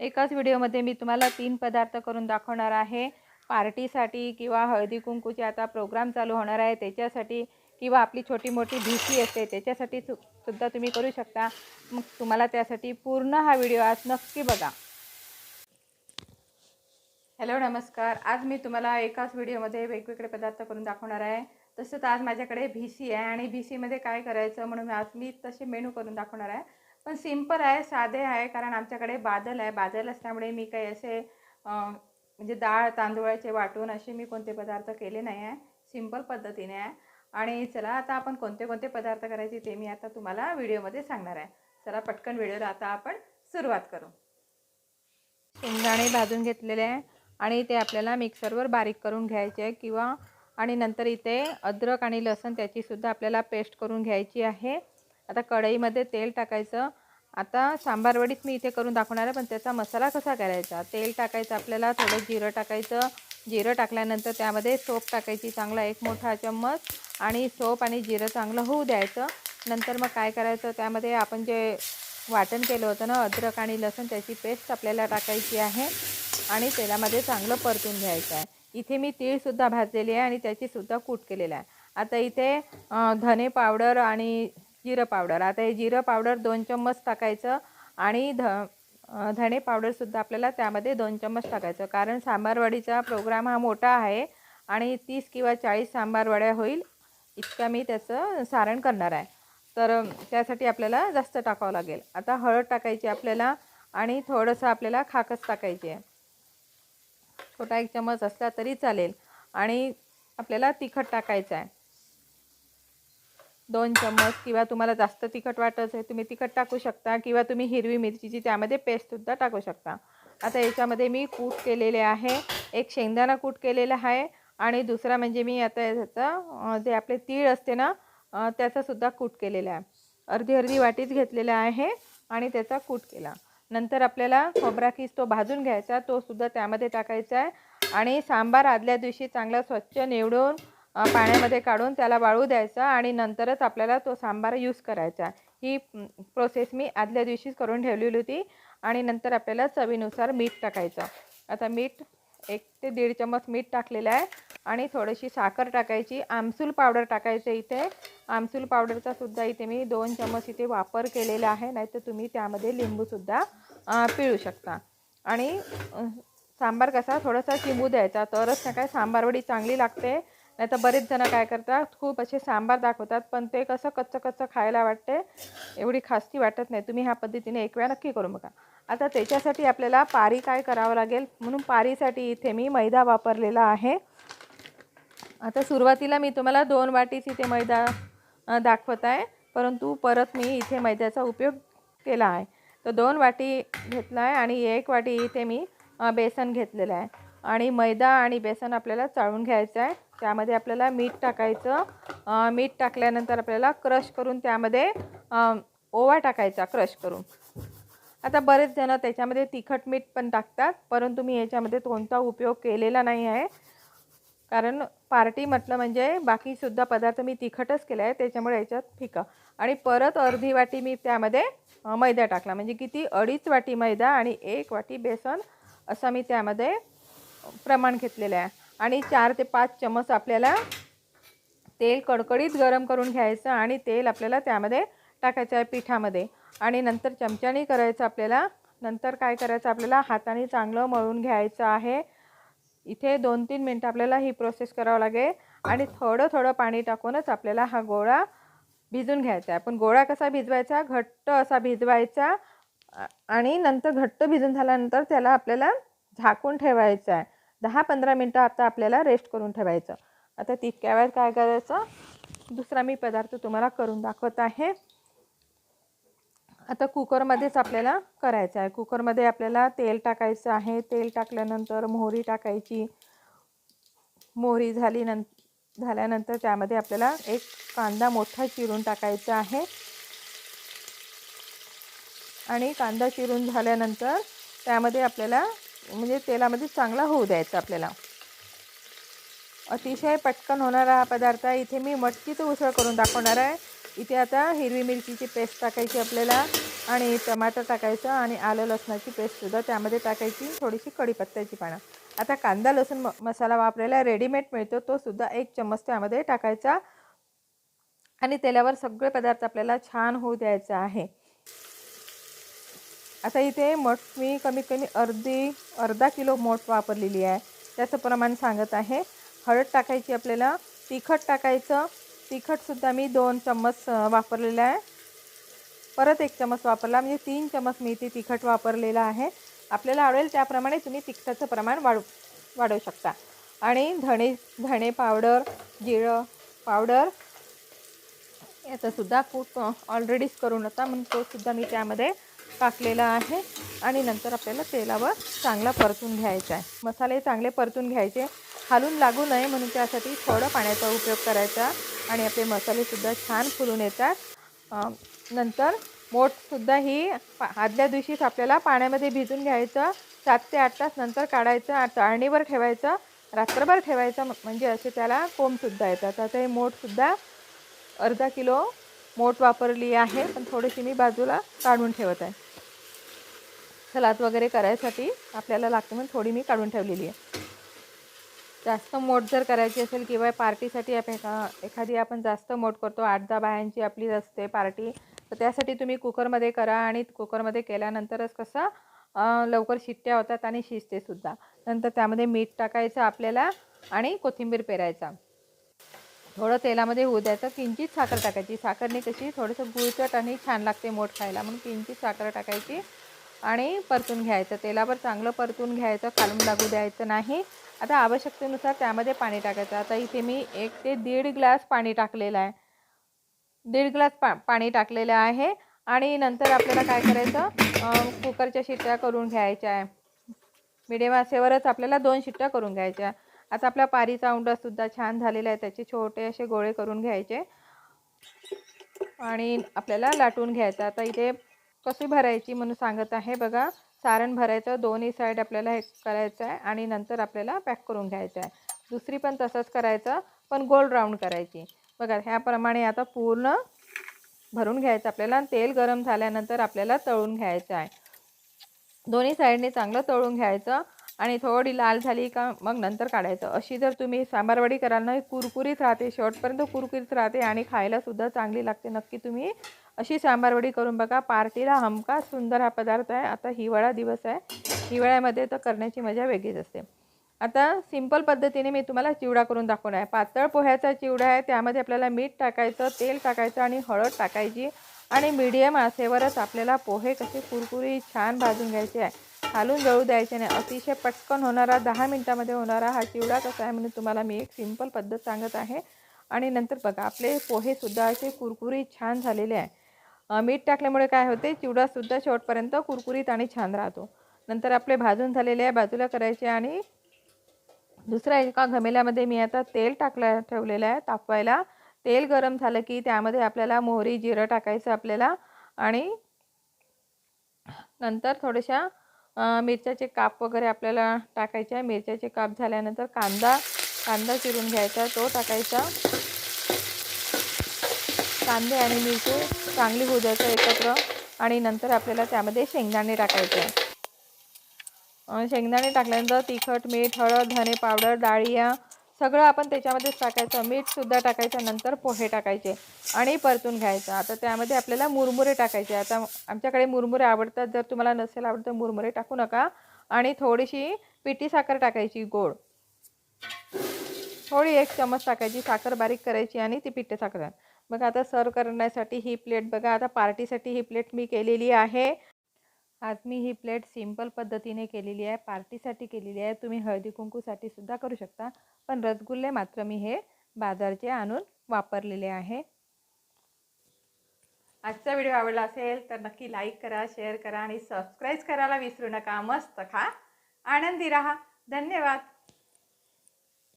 एकाच व्हिडिओमध्ये मी तुम्हाला तीन पदार्थ करून दाखवणार आहे. पार्टीसाठी किंवा हळदी कुंकूचे आता प्रोग्राम चालू होणार आहे. त्याच्यासाठी किंवा आपली छोटी मोठी भीती असते त्याच्यासाठी सु सुद्धा तुम्ही करू शकता. मग तुम्हाला त्यासाठी पूर्ण हा व्हिडिओ आज नक्की बघा. हॅलो नमस्कार. आज मी तुम्हाला एकाच व्हिडिओमध्ये वेगवेगळे पदार्थ करून दाखवणार आहे. तसंच आज माझ्याकडे भिसी आहे आणि भिसीमध्ये काय करायचं म्हणून आज मी तसे मेनू करून दाखवणार आहे. पण सिंपल आहे साधे आहे कारण आमच्याकडे बादल आहे. बादल असल्यामुळे मी काही असे म्हणजे डाळ तांदूळाचे वाटून असे मी कोणते पदार्थ केले नाही आहे. सिंपल पद्धतीने आहे. आणि चला आता आपण कोणते कोणते पदार्थ करायचे ते मी आता तुम्हाला व्हिडिओमध्ये सांगणार आहे. चला पटकन व्हिडिओला आता आपण सुरुवात करू. शेंगदाणे भाजून घेतलेले आहे आणि ते आपल्याला मिक्सरवर बारीक करून घ्यायचे आहे किंवा आणि नंतर इथे अद्रक आणि लसण त्याचीसुद्धा आपल्याला पेस्ट करून घ्यायची आहे. आता कढईमध्ये तेल टाकायचं. आता सांबारवडीत मी इथे करून दाखवणार आहे पण त्याचा मसाला कसा करायचा? तेल टाकायचं आपल्याला थोडं जिरं टाकायचं. जिरं टाकल्यानंतर त्यामध्ये सोप टाकायची चांगला एक मोठा चम्मच आणि सोप आणि जिरं चांगलं होऊ द्यायचं. नंतर मग काय करायचं? त्यामध्ये आपण जे वाटण केलं होतं ना अद्रक आणि लसूण त्याची पेस्ट आपल्याला टाकायची आहे आणि तेलामध्ये चांगलं परतून घ्यायचं आहे. इथे मी तीळसुद्धा भाजलेली आहे आणि त्याचीसुद्धा कूट केलेलं आहे. आता इथे धने पावडर आणि जिरं पावडर. आता हे जिरं पावडर दोन चम्मच टाकायचं आणि ध धणे पावडरसुद्धा आपल्याला त्यामध्ये दोन चम्मच टाकायचं. कारण सांबारवडीचा प्रोग्राम हा मोठा आहे आणि तीस किंवा चाळीस सांबारवड्या होईल इतका मी त्याचं सारण करणार आहे. तर त्यासाठी आपल्याला जास्त टाकावं लागेल. आता हळद टाकायची आपल्याला आणि थोडंसं आपल्याला खाकस टाकायची आहे. छोटा एक चमच असला तरी चालेल. आणि आपल्याला तिखट टाकायचं आहे. दोन चम्मच किंवा तुम्हाला जास्त तिखट वाटत आहे तुम्ही तिखट टाकू शकता किंवा तुम्ही हिरवी मिरचीची त्यामध्ये पेस्टसुद्धा टाकू शकता. आता याच्यामध्ये मी कूट केलेले आहे. एक शेंगदाणा कूट केलेला आहे आणि दुसरा म्हणजे मी आता याचा जे आपले तीळ असते ना त्याचासुद्धा कूट केलेला आहे. अर्धी अर्धी वाटीच घेतलेला आहे आणि त्याचा कूट केला. नंतर आपल्याला खोबरा किस तो भाजून घ्यायचा तो सुद्धा त्यामध्ये टाकायचा आहे. आणि सांबार आदल्या दिवशी चांगला स्वच्छ निवडून पाण्यामध्ये काढून त्याला वाळू द्यायचा आणि नंतरच आपल्याला तो सांबार यूज करायचा. ही प्रोसेस मी आदल्या दिवशीच करून ठेवलेली होती आणि नंतर आपल्याला चवीनुसार मीठ टाकायचं. आता मीठ एक ते दीड चम्मच मीठ टाकलेलं आहे आणि थोडीशी साखर टाकायची. आमसूल पावडर टाकायचं इथे. आमसूल पावडरचा सुद्धा इथे मी दोन चम्मच इथे वापर केलेला आहे नाहीतर तुम्ही त्यामध्ये लिंबूसुद्धा पिळू शकता. आणि सांबार कसा थोडासा चिंबू द्यायचा तरच ना काय सांबारवडी चांगली लागते. नाही तर बरेच जण काय करतात खूप असे सांबार दाखवतात पण ते कसं कच्चं कच्चं खायला वाटते एवढी खास्ती वाटत नाही. तुम्ही ह्या पद्धतीने एक वेळा नक्की करून बघा. आता त्याच्यासाठी आपल्याला पारी काय करावं लागेल? म्हणून पारीसाठी इथे मी मैदा वापरलेला आहे. आता सुरुवातीला मी तुम्हाला दोन वाटीच इथे मैदा दाखवत आहे. परंतु परत मी इथे मैद्याचा उपयोग केला आहे. तर दोन वाटी घेतला आहे आणि एक वाटी इथे मी बेसन घेतलेलं आहे. आणि मैदा आणि बेसन आपल्याला चाळून घ्यायचं आहे. त्यामध्ये आपल्याला मीठ टाकायचं. मीठ टाकल्यानंतर आपल्याला क्रश करून त्यामध्ये ओवा टाकायचा क्रश करून. आता बरेच जण त्याच्यामध्ये तिखट मीठ पण टाकतात परंतु मी याच्यामध्ये कोणता उपयोग केलेला नाही आहे. कारण पार्टी म्हटलं म्हणजे बाकीसुद्धा पदार्थ मी तिखटच केला आहे त्याच्यामुळे याच्यात फिका. आणि परत अर्धी वाटी मी त्यामध्ये मैदा टाकला. म्हणजे किती? अडीच वाटी मैदा आणि एक वाटी बेसन असं मी त्यामध्ये प्रमाण घेतलेलं आहे. आणि चार ते पाच चमच आपल्याला तेल कडकडीत गरम करून घ्यायचं आणि तेल आपल्याला त्यामध्ये टाकायचं आहे पिठामध्ये. आणि नंतर चमच्याने करायचं आपल्याला नंतर काय करायचं आपल्याला? हाताने चांगलं मळून घ्यायचं आहे. इथे दोन तीन मिनटं आपल्याला ही प्रोसेस करावं लागेल. आणि थोडं थोडं पाणी टाकूनच आपल्याला हा गोळा भिजून घ्यायचा आहे. पण गोळा कसा भिजवायचा? घट्ट असा भिजवायचा. आणि नंतर घट्ट भिजून झाल्यानंतर त्याला आपल्याला झाकून ठेवायचं आहे. दहा पंधरा मिनटं आता आपल्याला रेस्ट करून ठेवायचं. आता तितक्या वेळात काय करायचं? दुसरा मी पदार्थ तुम्हाला करून दाखवत आहे. आता कुकरमध्येच आपल्याला करायचं आहे. कुकरमध्ये आपल्याला तेल टाकायचं आहे. तेल टाकल्यानंतर मोहरी टाकायची. मोहरी झाली नं झाल्यानंतर त्यामध्ये आपल्याला एक कांदा मोठा चिरून टाकायचा आहे. आणि कांदा चिरून झाल्यानंतर त्यामध्ये आपल्याला म्हणजे तेलामध्ये चांगला होऊ द्यायचा आपल्याला. अतिशय पटकन होणारा हा पदार्थ आहे. इथे मी मटकीचं उसळ करून दाखवणार आहे. इथे आता हिरवी मिरचीची पेस्ट टाकायची आपल्याला आणि टमाटर टाकायचं आणि आलं लसणाची पेस्टसुद्धा त्यामध्ये टाकायची. थोडीशी कढीपत्त्याची पानं आता कांदा लसूण म मसाला वापरायला रेडीमेड मिळतो. तो सुद्धा एक चम्मच त्यामध्ये टाकायचा. आणि तेलावर सगळे पदार्थ आपल्याला छान होऊ द्यायचा आहे. आता इथे मठ मी कमीत कमी अर्धी अर्धा किलो मोठ वापरलेली आहे. त्याचं प्रमाण सांगत आहे. हळद टाकायची आपल्याला तिखट टाकायचं. तिखटसुद्धा मी दोन चम्मच वापरलेलं आहे. परत एक चम्मच वापरला म्हणजे तीन चम्मच मी इथे तिखट वापरलेलं आहे. आपल्याला आवडेल त्याप्रमाणे तुम्ही तिखटाचं प्रमाण वाढू वाढवू शकता. आणि धणे धणे पावडर जिरं पावडर याचासुद्धा कूट ऑलरेडीच करून होता म्हणून तोसुद्धा मी त्यामध्ये टाकलेला आहे आणि नंतर आपल्याला तेलावर चांगला परतून घ्यायचा आहे. मसाले चांगले परतून घ्यायचे. हालून लागू नये म्हणून त्यासाठी थोडं पाण्याचा उपयोग करायचा आणि आपले मसालेसुद्धा छान फुलून येतात. नंतर मोठसुद्धा ही पा आदल्या दिवशीच आपल्याला पाण्यामध्ये भिजून घ्यायचं. सात ते आठ तास नंतर काढायचं चाळणीवर ठेवायचं. रात्रभर ठेवायचं म्हणजे असे त्याला कोंबसुद्धा येतात. आता हे मोठसुद्धा अर्धा किलो मोठ वापरली आहे. पण थोडीशी मी बाजूला काढून ठेवत आहे. सलाद वगैरे करायसाठी आपल्याला लागते म्हणून थोडी मी काढून ठेवलेली आहे. जास्त मोठ जर करायची असेल किंवा पार्टीसाठी आपण एखादी आपण जास्त मोठ करतो आठ दहा बायांची आपली असते पार्टी तर त्यासाठी तुम्ही कुकरमध्ये करा आणि कुकरमध्ये केल्यानंतरच कसं लवकर शिट्ट्या होतात आणि शिजतेसुद्धा नंतर त्यामध्ये मीठ टाकायचं आपल्याला आणि कोथिंबीर पेरायचा. थोडं तेलामध्ये होऊ द्यायचं किंचित साखर टाकायची. साखरने कशी थोडंसं गुळचट आणि छान लागते मोठ खायला म्हणून किंचित साखर टाकायची. आणि परतून घ्यायचं. तेलावर चांगलं परतून घ्यायचं. खालून लागू द्यायचं नाही. आता आवश्यकतेनुसार त्यामध्ये पाणी टाकायचं. आता इथे मी एक ते दीड ग्लास पाणी टाकलेलं आहे. दीड ग्लास पा पाणी टाकलेलं आहे. आणि नंतर आपल्याला काय करायचं? कुकरच्या शिट्ट्या करून घ्यायच्या आहे. मिडियम आसेवरच आपल्याला दोन शिट्ट्या करून घ्यायच्या आता आपल्या पारीचा उंडासुद्धा छान झालेला आहे. त्याचे छोटे असे गोळे करून घ्यायचे. आणि आपल्याला लाटून घ्यायचं. आता इथे कशी भरायची म्हणून सांगत आहे. बघा सारण भरायचं दोन्ही साईड आपल्याला हे करायचं आहे आणि नंतर आपल्याला पॅक करून घ्यायचं आहे. दुसरी पण तसंच करायचं पण गोल राऊंड करायची. बघा ह्याप्रमाणे आता पूर्ण भरून घ्यायचं आपल्याला तेल गरम झाल्यानंतर आपल्याला तळून घ्यायचं आहे. दोन्ही साईडने चांगलं तळून घ्यायचं आणि थोडी लाल झाली का मग नंतर काढायचं. अशी जर तुम्ही सांबारवडी कराल ना कुरकुरीत राहते शेवटपर्यंत कुरकुरीत राहते आणि खायलासुद्धा चांगली लागते. नक्की तुम्ही अशी सांबारवडी करून बघा. पार्टीला हमखास सुंदर हा पदार्थ आहे. आता हिवाळा दिवस आहे. हिवाळ्यामध्ये तर करण्याची मजा वेगळीच असते. आता सिंपल पद्धतीने मी तुम्हाला चिवडा करून दाखवणार आहे. पातळ पोह्याचा चिवडा आहे. त्यामध्ये आपल्याला मीठ टाकायचं तेल टाकायचं आणि हळद टाकायची आणि मीडियम आसेवरच आपल्याला पोहे कसे कुरकुरी छान भाजून घ्यायचे आहे. खालून जळू द्यायचे नाही. अतिशय पटकन होणारा दहा मिनटामध्ये होणारा हा चिवडा कसा आहे म्हणून तुम्हाला मी एक सिंपल पद्धत सांगत आहे. आणि नंतर बघा आपले पोहेसुद्धा असे कुरकुरी छान झालेले आहे. मीठ टाकल्यामुळे काय होते? चिवडासुद्धा शेवटपर्यंत कुरकुरीत आणि छान राहतो. नंतर आपले भाजून झालेले आहे बाजूला करायचे आणि दुसऱ्या एका घमेल्यामध्ये मी आता तेल टाकलं ठेवलेलं आहे तापवायला. तेल गरम झालं की त्यामध्ये आपल्याला मोहरी जिरं टाकायचं आपल्याला आणि नंतर थोड्याशा मिरच्याचे काप वगैरे आपल्याला टाकायचे आहे. मिरच्याचे काप झाल्यानंतर कांदा कांदा चिरून घ्यायचा तो टाकायचा. कांदे आणि मिरची चांगली होऊ द्यायचं एकत्र आणि नंतर आपल्याला त्यामध्ये शेंगदाणे टाकायचे. आहे शेंगदाणे टाकल्यानंतर तिखट मीठ हळद धने पावडर डाळिया सगळं आपण त्याच्यामध्येच टाकायचं. मीठसुद्धा टाकायचं नंतर पोहे टाकायचे आणि परतून घ्यायचं. आता त्यामध्ये आपल्याला मुरमुरे टाकायचे. आता आमच्याकडे मुरमुरे आवडतात. जर तुम्हाला नसेल आवडत तर मुरमुरे टाकू नका. आणि थोडीशी पिठी साखर टाकायची गोड. थोडी एक चमच टाकायची. साखर बारीक करायची आणि ती पिठे साखर बघा आता सर्व करण्यासाठी ही प्लेट बघा आता पार्टीसाठी ही प्लेट मी केलेली आहे. आज मी ही प्लेट सिंपल पद्धतीने केलेली आहे पार्टीसाठी केलेली आहे. तुम्ही हळदी कुंकूसाठी सुद्धा करू शकता पण रसगुल्ले मात्र मी हे बाजारचे आणून वापरलेले आहे. आजचा व्हिडिओ आवडला असेल तर नक्की लाईक करा शेअर करा आणि सबस्क्राईब करायला विसरू नका. मस्त खा. आनंदी राहा. धन्यवाद.